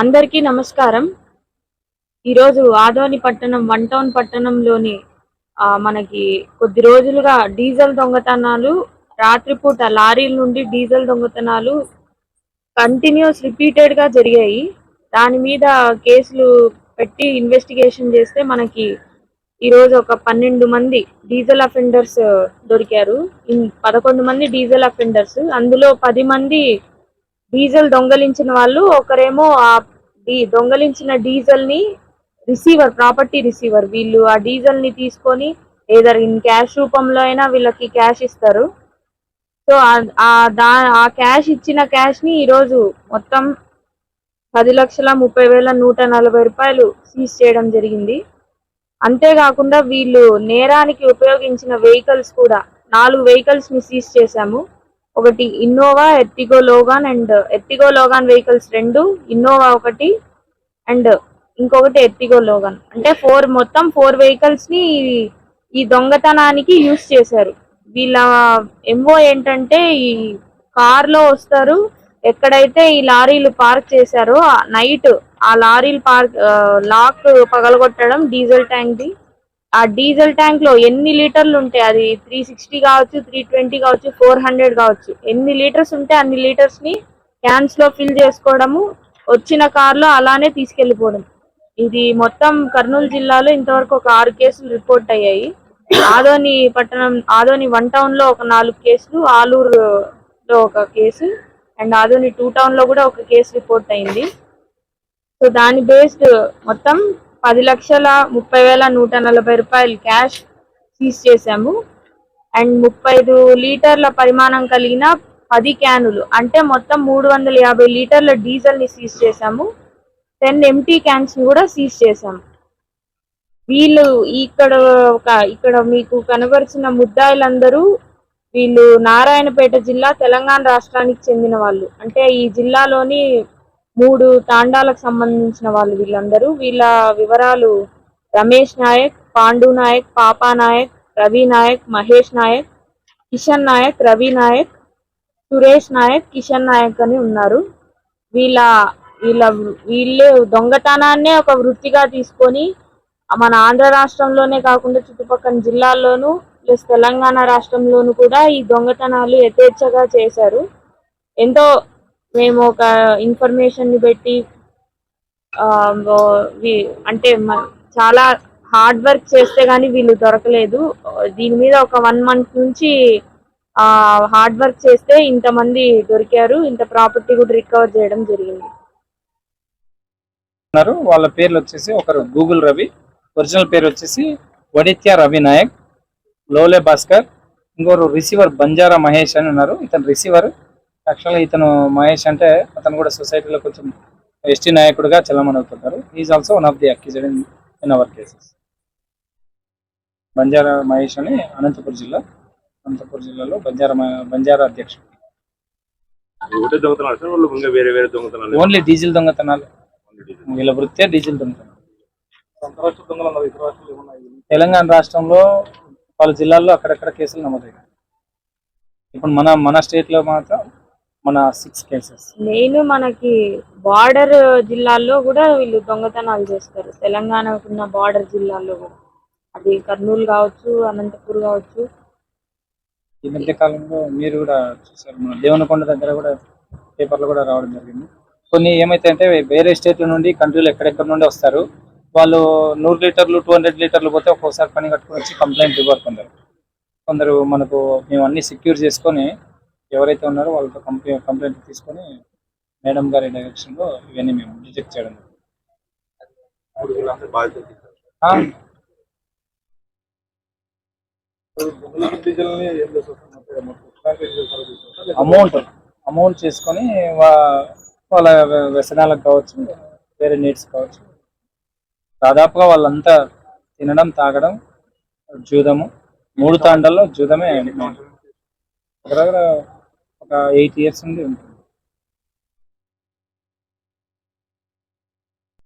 అందరికీ నమస్కారం. ఈరోజు ఆదోని పట్టణం వన్ టౌన్ పట్టణంలోని మనకి కొద్ది రోజులుగా డీజిల్ దొంగతనాలు రాత్రిపూట లారీల నుండి డీజిల్ దొంగతనాలు కంటిన్యూస్ రిపీటెడ్గా జరిగాయి. దాని మీద కేసులు పెట్టి ఇన్వెస్టిగేషన్ చేస్తే మనకి ఈరోజు ఒక పన్నెండు మంది డీజిల్ అఫెండర్స్ దొరికారు. పదకొండు మంది డీజిల్ అఫెండర్స్. అందులో పది మంది డీజిల్ దొంగలించిన వాళ్ళు ఒకరేమో ఆ డీ- దొంగలించిన డీజిల్ని రిసీవర్ ప్రాపర్టీ రిసీవర్ వీళ్ళు ఆ డీజిల్ని తీసుకొని ఏదర్ ఇన్ క్యాష్ రూపంలో అయినా వీళ్ళకి క్యాష్ ఇస్తారు. సో ఆ- దా ఆ క్యాష్ ఇచ్చిన క్యాష్ని ఈరోజు మొత్తం పది లక్షల ముప్పై వేల నూట నలభై రూపాయలు సీజ్ చేయడం జరిగింది. అంతేకాకుండా వీళ్ళు నేరానికి ఉపయోగించిన వెహికల్స్ కూడా నాలుగు వెహికల్స్ని సీజ్ చేశాము. ఒకటి Innova Ertiga Logan and Ertiga Logan vehicles రెండు ఇన్నోవా ఒకటి అండ్ uh, ఇంకొకటి ఎర్టిగో లోగాన్ అంటే ఫోర్ మొత్తం ఫోర్ వెహికల్స్ని ఈ- దొంగతనానికి యూస్ చేశారు. వీళ్ళ ఎంఓ ఏంటంటే ఈ కార్లో వస్తారు. ఎక్కడైతే ఈ లారీలు పార్క్ చేశారో నైట్ ఆ లారీలు పార్క్ లాక్ uh, పగలగొట్టడం డీజిల్ ట్యాంక్ది ఆ డీజిల్ ట్యాంక్లో ఎన్ని లీటర్లు ఉంటాయి? అది త్రీ సిక్స్టీ కావచ్చు త్రీ ట్వంటీ కావచ్చు ఫోర్ హండ్రెడ్ కావచ్చు. ఎన్ని లీటర్స్ ఉంటే అన్ని లీటర్స్ని క్యాన్స్లో ఫిల్ చేసుకోవడము వచ్చిన కార్లో అలానే తీసుకెళ్ళిపోవడం ఇది మొత్తం కర్నూలు జిల్లాలో ఇంతవరకు ఒక ఆరు కేసులు రిపోర్ట్ అయ్యాయి. ఆదోని పట్టణం ఆదోని వన్ టౌన్లో ఒక నాలుగు కేసులు ఆలూరు లో ఒక కేసు అండ్ ఆదోని టూ టౌన్లో కూడా ఒక కేసు రిపోర్ట్ అయింది. సో దాని బేస్డ్ మొత్తం పది లక్షల ముప్పై వేల నూట నలభై రూపాయలు క్యాష్ సీజ్ చేశాము. అండ్ ముప్పై ఐదు లీటర్ల పరిమాణం కలిగిన పది క్యానులు. అంటే మొత్తం మూడు వందల యాభై లీటర్ల డీజిల్ని సీజ్ చేశాము. టెన్ ఎంటీ క్యాన్స్ని కూడా సీజ్ చేశాము. వీళ్ళు ఇక్కడ ఒక ఇక్కడ మీకు కనబరిచిన ముద్దాయిలందరూ వీళ్ళు నారాయణపేట జిల్లా తెలంగాణ రాష్ట్రానికి చెందిన వాళ్ళు. అంటే ఈ జిల్లాలోని మూడు తాండాలకు సంబంధించిన వాళ్ళు వీళ్ళందరూ. వీళ్ళ వివరాలు రమేష్ నాయక్ పాండు నాయక్ పాపా నాయక్ రవి నాయక్ మహేష్ నాయక్ కిషన్ నాయక్ రవి నాయక్ సురేష్ నాయక్ కిషన్ నాయక్ అని ఉన్నారు. వీళ్ళ వీళ్ళ వీళ్ళు దొంగతనాన్నే ఒక వృత్తిగా తీసుకొని మన ఆంధ్ర రాష్ట్రంలోనే కాకుండా చుట్టుపక్కల జిల్లాల్లోనూ ప్లస్ తెలంగాణ రాష్ట్రంలోనూ కూడా ఈ దొంగతనాలు యథేచ్ఛగా చేశారు. ఎంతో మేము ఒక ఇన్ఫర్మేషన్ని పెట్టి అంటే చాలా హార్డ్ వర్క్ చేస్తే కానీ వీళ్ళు దొరకలేదు. దీని మీద ఒక వన్ మంత్ నుంచి హార్డ్ వర్క్ చేస్తే ఇంతమంది దొరికారు. ఇంత ప్రాపర్టీ కూడా రికవర్ చేయడం జరిగింది. వాళ్ళ పేర్లు వచ్చేసి ఒకరు గూగుల్ రవి ఒరిజినల్ పేరు వచ్చేసి వడిత్య రవి నాయక్ లోలే భాస్కర్ ఇంకొకరు రిసీవర్ బంజారా మహేష్ అని ఉన్నారు. ఇతను రిసీవర్ యాక్చువల్గా ఇతను మహేష్ అంటే అతను కూడా సొసైటీలో కొంచెం ఎస్టీ నాయకుడిగా చలమని అవుతుంటారు is also one of the accused in in our cases Banjara Mahesh అని అనంతపురం జిల్లా అనంతపురం జిల్లాలో బంజారా బంజారా అధ్యక్షుడు. ఓన్లీ డీజిల్ దొంగతనాలు. వీళ్ళ వృత్తే డీజిల్ దొంగతనాలు తెలంగాణ రాష్ట్రంలో పలు జిల్లాల్లో అక్కడక్కడ కేసులు నమోదయ్యాయి. ఇప్పుడు మన మన స్టేట్లో మాత్రం మన సిక్స్ కేసెస్ మెయిన్ మనకి బార్డర్ జిల్లాల్లో కూడా వీళ్ళు దొంగతనాలు చేస్తారు. తెలంగాణకు ఉన్న బార్డర్ జిల్లాల్లో కూడా. అది కర్నూలు కావచ్చు అనంతపూర్ కావచ్చు. ఈ మధ్య కాలంలో మీరు కూడా చూసారు మన దేవనకొండ దగ్గర కూడా పేపర్లు కూడా రావడం జరిగింది. కొన్ని ఏమైతాయంటే వేరే స్టేట్ల నుండి కంట్రీలు ఎక్కడెక్కడ నుండి వస్తారు వాళ్ళు నూరు లీటర్లు టూ హండ్రెడ్ లీటర్లు పోతే ఒక్కోసారి పని కట్టుకొని వచ్చి కంప్లైంట్ ఇవ్వరు కొందరు. కొందరు మనకు మేము అన్ని సెక్యూర్ చేసుకొని ఎవరైతే ఉన్నారో వాళ్ళతో కంప్లైంట్ కంప్లైంట్ తీసుకొని మేడం గారి డైరెక్షన్లో ఇవన్నీ మేము డిటెక్ట్ చేయడం అమౌంట్ అమౌంట్ చేసుకొని వా- వాళ్ళ వ్యసనాలకు కావచ్చు వేరే నీడ్స్ కావచ్చు దాదాపుగా వాళ్ళంతా తినడం తాగడం జూదము మూడు తాండాల్లో జూదమే దగ్గర దగ్గర ఒక ఎయిట్ ఇయర్స్ నుండి ఉంది.